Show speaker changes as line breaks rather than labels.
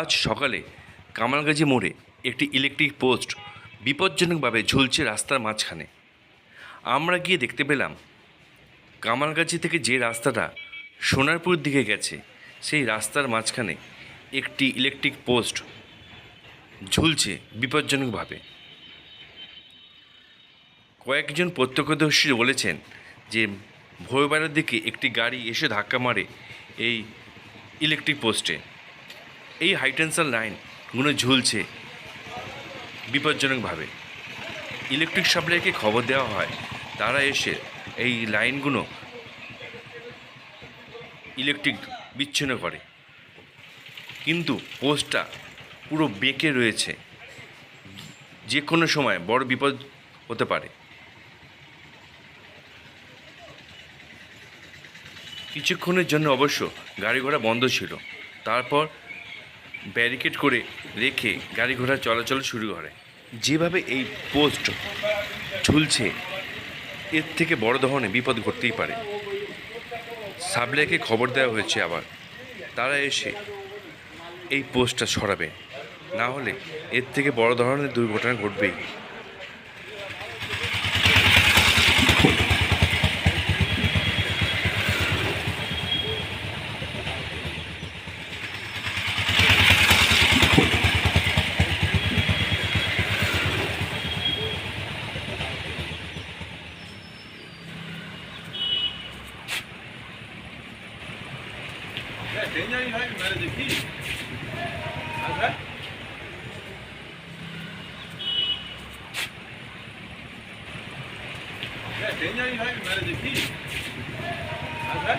আজ সকালে কামালগাজি মোড়ে একটি ইলেকট্রিক পোস্ট বিপজ্জনকভাবে ঝুলছে রাস্তার মাঝখানে। আমরা গিয়ে দেখতে পেলাম কামালগাছি থেকে যে রাস্তাটা সোনারপুর দিকে গেছে, সেই রাস্তার মাঝখানে একটি ইলেকট্রিক পোস্ট ঝুলছে বিপজ্জনকভাবে। কয়েকজন প্রত্যক্ষদর্শী বলেছেন যে ভোরবেলার দিকে একটি গাড়ি এসে ধাক্কা মারে এই ইলেকট্রিক পোস্টে এই হাইটেনশন লাইনগুলো ঝুলছে বিপজ্জনকভাবে। ইলেকট্রিক সাপ্লাইকে খবর দেওয়া হয়, তারা এসে এই লাইনগুলো ইলেকট্রিক বিচ্ছিন্ন করে। কিন্তু পোস্টটা পুরো বেঁকে রয়েছে। যে কোনো সময় বড় বিপদ হতে পারে। কিছুক্ষণের জন্য অবশ্য গাড়ি ঘোড়া বন্ধ ছিল। তারপর ব্যারিকেড করে রেখে গাড়ি ঘোড়া চলাচল শুরু করে। যেভাবে এই পোস্ট ঝুলছে, এর থেকে বড় ধরনের বিপদ ঘটতেই পারে। সাবলেকে খবর দেওয়া হয়েছে আবার। তারা এসে এই পোস্টটা সরাবে। না হলে এর থেকে বড় ধরনের দুর্ঘটনা ঘটবেই।
ডেঞ্জারি হয় মেরে দেখি আচ্ছা ডেঞ্জারি হয় মেরে দেখি আচ্ছা